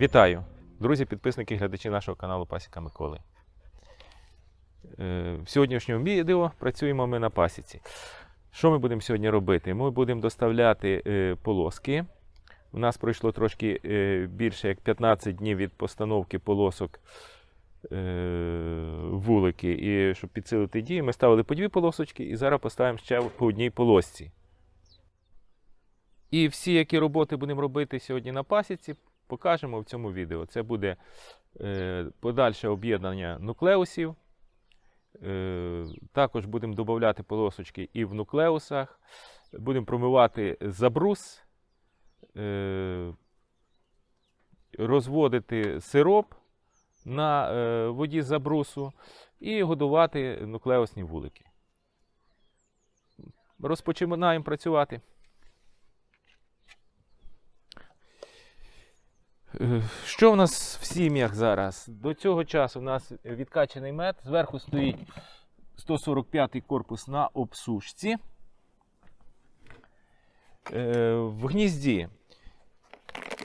Вітаю, друзі, підписники, глядачі нашого каналу Пасіка Миколи. Е, В сьогоднішньому відео працюємо ми на пасіці. Що ми будемо сьогодні робити? Ми будемо доставляти е, полоски. У нас пройшло трошки е, більше як 15 днів від постановки полосок вулики. І щоб підсилити дії, ми ставили по дві полосочки і зараз поставимо ще по одній полосці. І всі, які роботи будемо робити сьогодні на пасіці, покажемо в цьому відео. Це буде е, подальше об'єднання нуклеусів. Е, також будемо додати полосочки і в нуклеусах. Будемо промивати забрус, е, розводити сироп на е, воді забрусу і годувати нуклеусні вулики. Розпочинаємо працювати. Що в нас в сім'ях зараз? До цього часу у нас відкачаний мед. Зверху стоїть 145-й корпус на обсушці. Е, В гнізді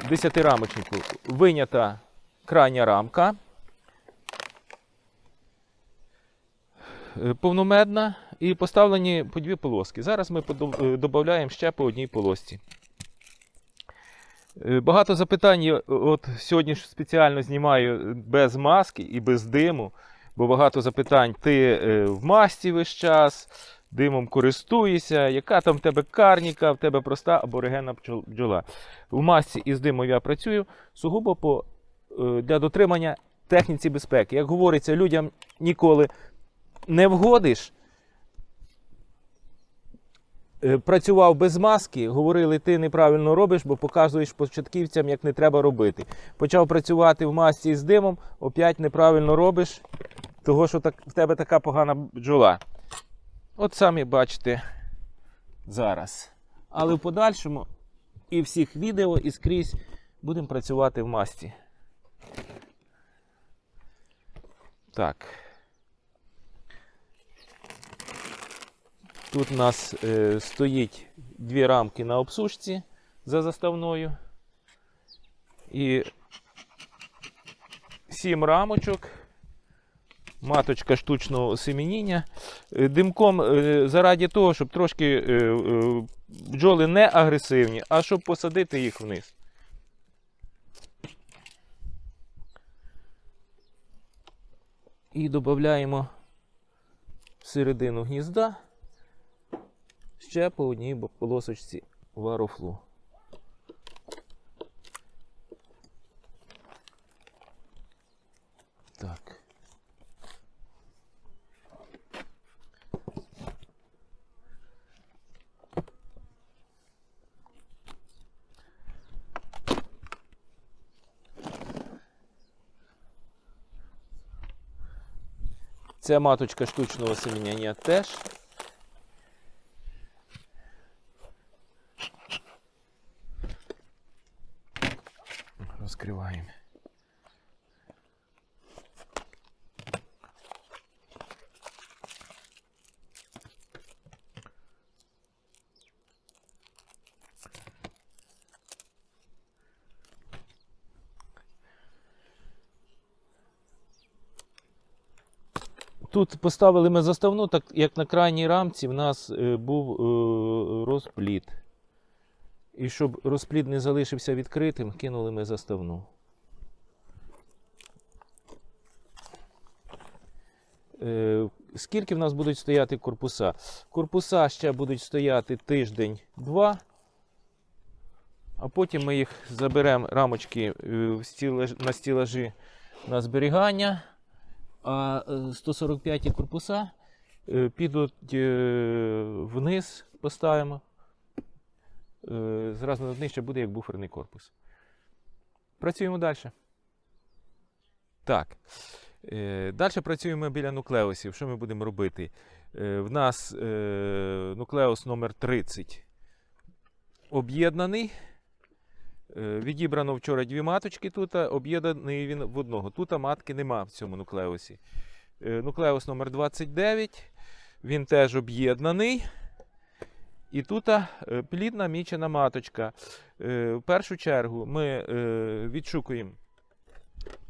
10-рамочнику винята крайня рамка. Е, Повномедна і поставлені по дві полоски. Зараз ми додаємо ще по одній полосці. Е, Багато запитань. От сьогодні ж спеціально знімаю без маски і без диму, бо багато запитань. Ти е, в масці весь час, димом користуєшся, яка там в тебе карніка, в тебе проста аборигенна бджола. В масці і з димом я працюю сугубо по, е, для дотримання техніці безпеки. Як говориться, людям ніколи не вгодиш. Е, Працював без маски, говорили, ти неправильно робиш, бо показуєш початківцям, як не треба робити. Почав працювати в масці з димом, опять неправильно робиш, того що так, в тебе така погана бджола. От самі бачите зараз. Але в подальшому і всіх відео, і скрізь будемо працювати в масці. Так. Тут у нас е, стоїть дві рамки на обсушці за заставною. І сім рамочок. Маточка штучного осемініння. Е, Димком е, заради того, щоб трошки е, бджоли не агресивні, а щоб посадити їх вниз. І додаємо всередину гнізда ще по одній полосочці варофлу. Так. Ця маточка штучного семеняння теж Тут поставили ми заставну, так як на крайній рамці в нас е, був е, розпліт. І щоб розплід не залишився відкритим, кинули ми заставну. Е, Скільки в нас будуть стояти корпуса? Корпуса ще будуть стояти тиждень-два, а потім ми їх заберемо рамочки на стілажі на зберігання. А е, 145 корпуса е, підуть е, вниз, поставимо. Е, Зразу над нижче буде як буферний корпус. Працюємо далі. Так. Е, Далі працюємо біля нуклеусів. Що ми будемо робити? Е, В нас е, нуклеус номер 30 об'єднаний. Е, Відібрано вчора дві маточки тут, об'єднаний він в одного. Тут матки нема в цьому нуклеусі. Е, Нуклеус номер 29 він теж об'єднаний. І тут е, плідна мічена маточка. В першу чергу ми відшукуємо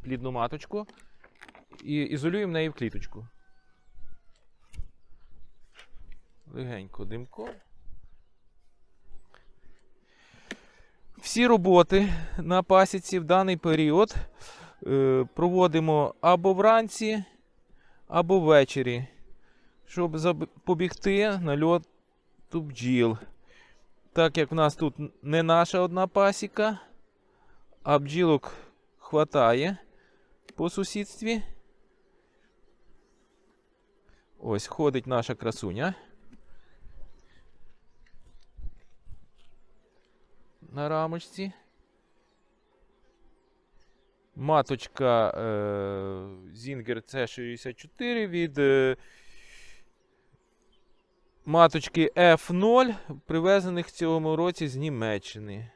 плідну маточку і ізолюємо неї в кліточку. Легенько димко. Всі роботи на пасіці в даний період е, проводимо або вранці, або ввечері, щоб запобігти нальоту бджіл. Так як в нас тут не наша одна пасіка, а бджілок хватає по сусідстві. Ось ходить наша красуня. На рамочці. Маточка е, Zinger C64 від е, маточки F0, привезених в цьому році з Німеччини.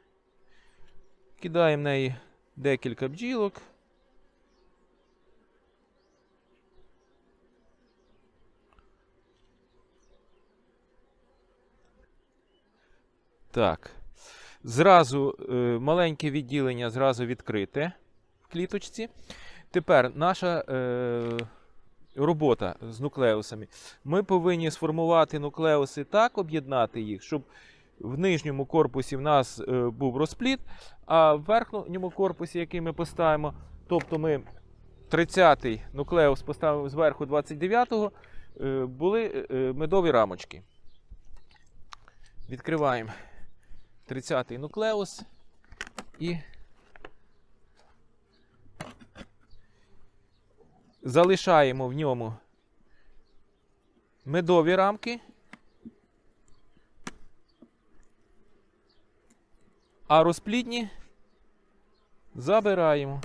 Кидаємо в неї декілька бджілок. Так. Зразу е, маленьке відділення зразу відкрите в кліточці. Тепер наша е, робота з нуклеусами. Ми повинні сформувати нуклеуси так, об'єднати їх, щоб в нижньому корпусі в нас е, був розпліт, а в верхньому корпусі, який ми поставимо, тобто ми 30-й нуклеус поставимо зверху 29-го, е, були е, медові рамочки. Відкриваємо 30-й нуклеус і залишаємо в ньому медові рамки. А розплідні забираємо.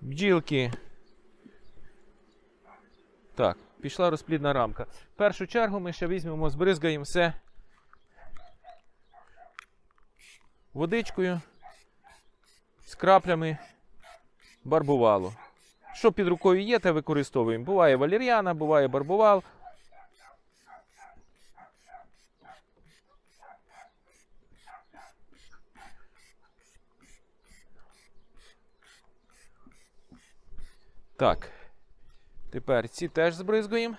Бджілки. Так, пішла розплідна рамка. В першу чергу ми ще візьмемо, збризгаємо все водичкою з краплями барбувалу. Що під рукою є, те використовуємо. Буває валір'яна, буває барбувал. Так. Тепер ці теж збризгуємо.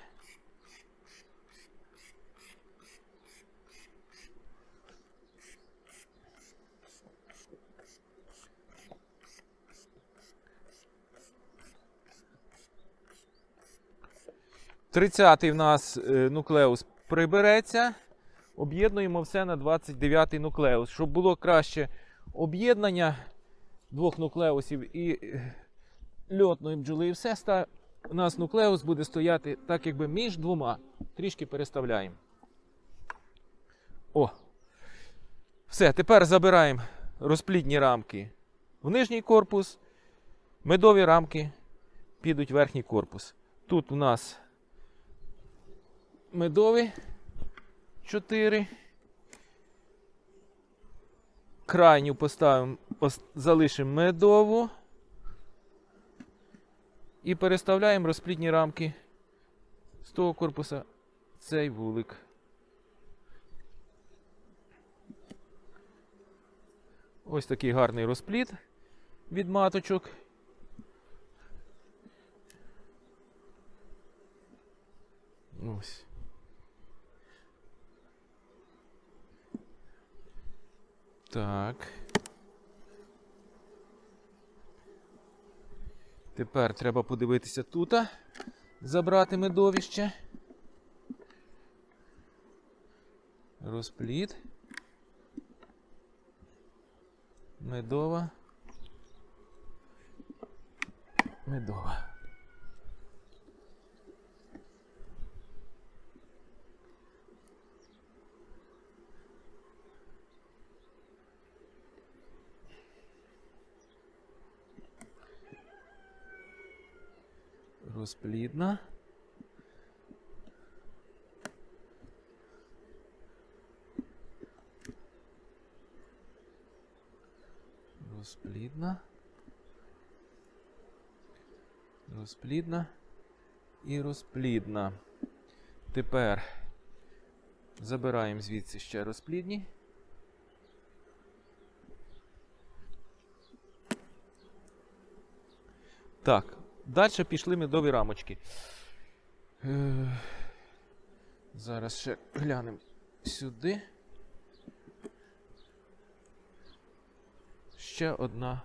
Тридцятий в нас е, нуклеус прибереться. Об'єднуємо все на 29-й нуклеус, щоб було краще об'єднання двох нуклеусів і е, льотної бджоли, і все у нас нуклеус буде стояти так, якби між двома. Трішки переставляємо. О! Все, тепер забираємо розплідні рамки в нижній корпус. Медові рамки підуть в верхній корпус. Тут у нас медові 4. Крайню поставимо, залишимо медову. І переставляємо розплідні рамки з того корпуса цей вулик. Ось такий гарний розплід від маточок. Ось. Так. Тепер треба подивитися тут. Забрати медовище. Розплід. Медова. Медова. розплідна. Розплідна. Розплідна і розплідна. Тепер забираємо звідси ще розплідні. Так, далі пішли медові рамочки. Е, Зараз ще глянемо сюди. Ще одна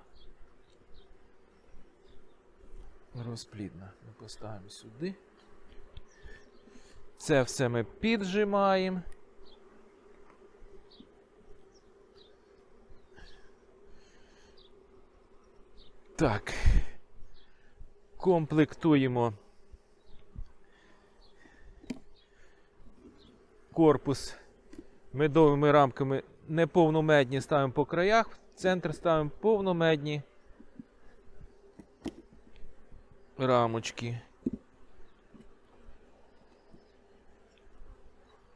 розплідна. Ми поставимо сюди. Це все ми піджимаємо. Так. Комплектуємо корпус медовими рамками неповномедні ставимо по краях, центр ставимо повномедні рамочки.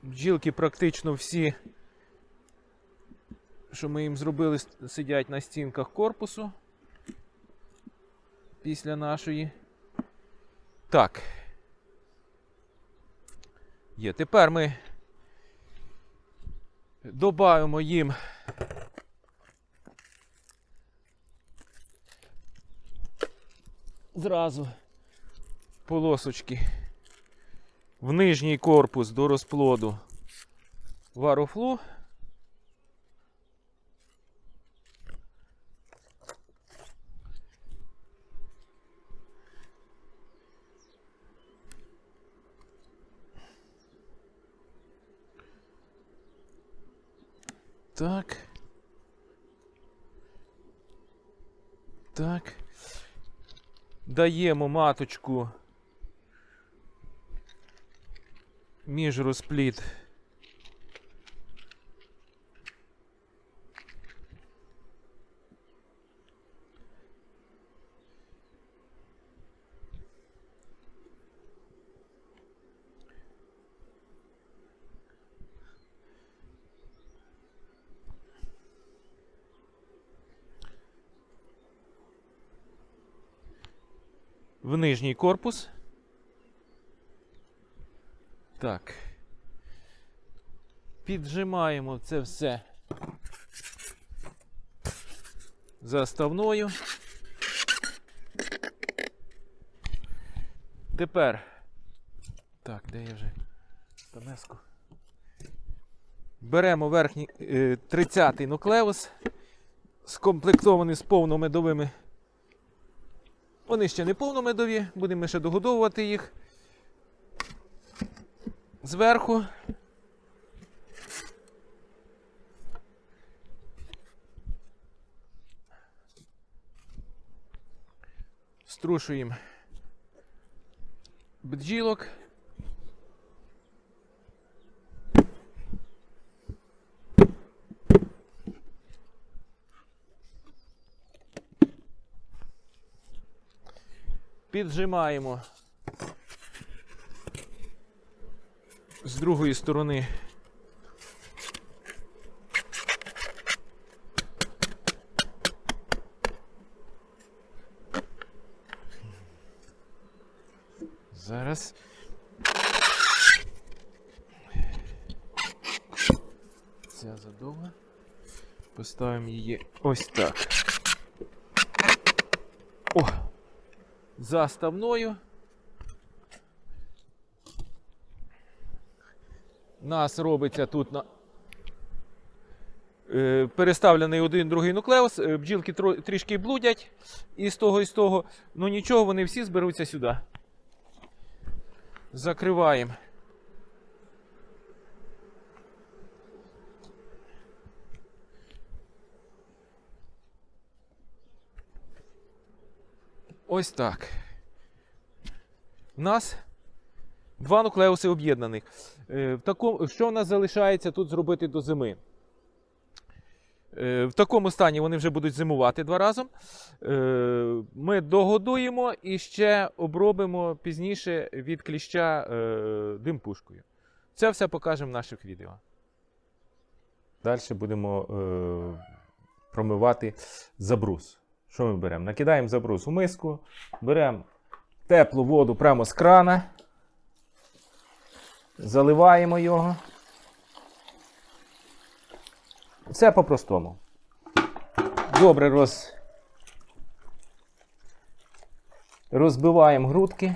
Бджілки практично всі, що ми їм зробили, сидять на стінках корпусу після нашої. Так. Є. Тепер ми додаємо їм зразу полосочки в нижній корпус до розплоду варофлу. Так. Так. Даємо маточку між розпліт. В нижній корпус. Так. Піджимаємо це все заставною. Тепер. Так, де я вже стамеску? Беремо верхній е, 30-й нуклеус, скомплектований з повномедовими вони ще не повномедові, будемо ще догодовувати їх. Зверху. Струшуємо бджілок. Піджимаємо з другої сторони. Зараз. Ця задовга. Поставимо її ось так. Заставною. Нас робиться тут на е, переставлений один другий нуклеус. Е, Бджілки трішки блудять і з того, і з того. Ну нічого, вони всі зберуться сюди. Закриваємо. Ось так. У нас два нуклеуси об'єднаних. Е, що в нас залишається тут зробити до зими? Е, в такому стані вони вже будуть зимувати два разом. Е, ми догодуємо і ще обробимо пізніше від кліща димпушкою. Це все покажемо в наших відео. Далі будемо промивати забрус. Що ми беремо? Накидаємо забрус у миску, беремо теплу воду прямо з крана, заливаємо його. Все по-простому. Добре роз... розбиваємо грудки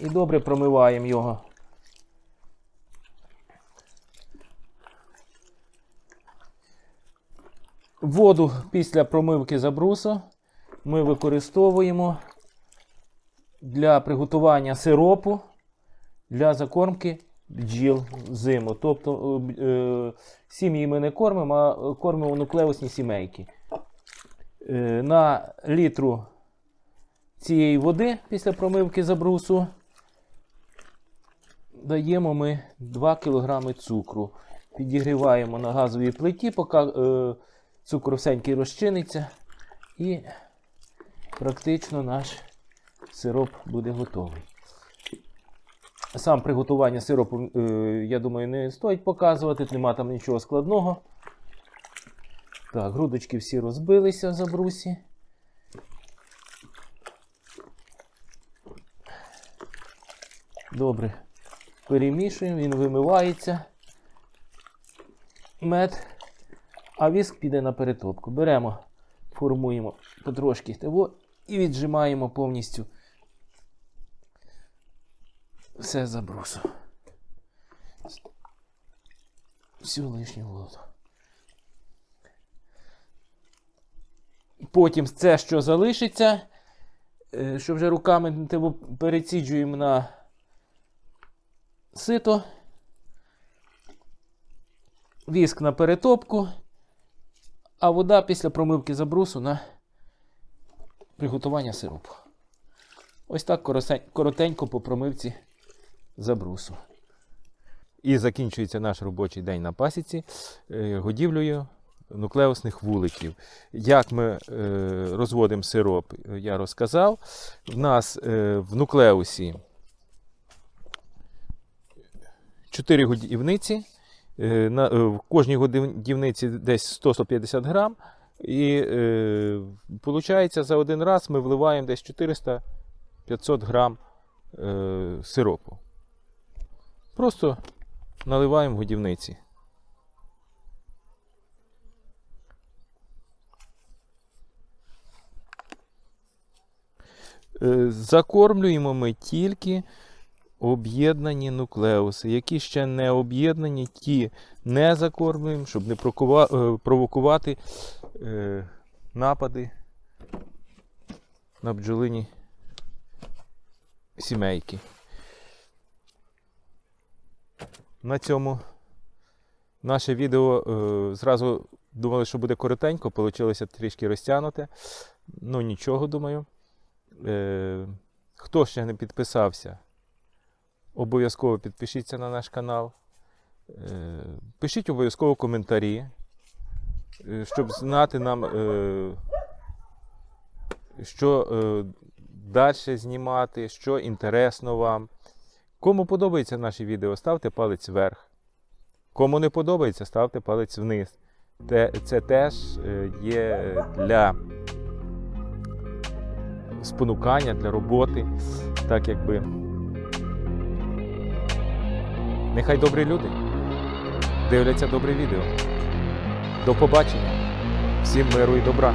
і добре промиваємо його. Воду після промивки забрусу ми використовуємо для приготування сиропу для закормки бджіл зиму. Тобто е, е, сім'ї ми не кормимо, а кормимо нуклеусні сімейки. Е, на літру цієї води після промивки забрусу даємо ми 2 кг цукру. Підігріваємо на газовій плиті, поки цукор всенький розчиниться, і практично наш сироп буде готовий. Сам приготування сиропу, е, я думаю, не стоїть показувати, нема там нічого складного. Так, грудочки всі розбилися в забрусі. Добре. Перемішуємо, він вимивається. Мед. А віск піде на перетопку. Беремо, формуємо потрошки того і віджимаємо повністю все забросу. Всю лишню воду. Потім це, що залишиться, е, що вже руками переціджуємо на сито, віск на перетопку, а вода після промивки забрусу на приготування сиропу. Ось так коротенько по промивці забрусу. І закінчується наш робочий день на пасіці е, годівлею нуклеусних вуликів. Як ми е, розводимо сироп, я розказав. В нас е, в нуклеусі 4 годівниці. Е, е, в кожній годівниці десь 100-150 грам. І е, за один раз ми вливаємо десь 400-500 грам е, сиропу. Просто наливаємо в годівниці. Е, Закормлюємо ми тільки об'єднані нуклеуси. Які ще не об'єднані, ті не закормлюємо, щоб не е, провокувати е, напади на бджолині сімейки. На цьому наше відео е, зразу думали, що буде коротенько, вийшло трішки розтягнуте. Ну нічого, думаю. Хто ще не підписався, обов'язково підпишіться на наш канал. Е, пишіть обов'язково коментарі, е, щоб знати нам, е, що далі знімати, що інтересно вам. Кому подобається наші відео, ставте палець вверх. Кому не подобається, ставте палець вниз. Це теж є для спонукання, для роботи. Так якби. Нехай добрі люди дивляться добре відео. До побачення. Всім миру і добра.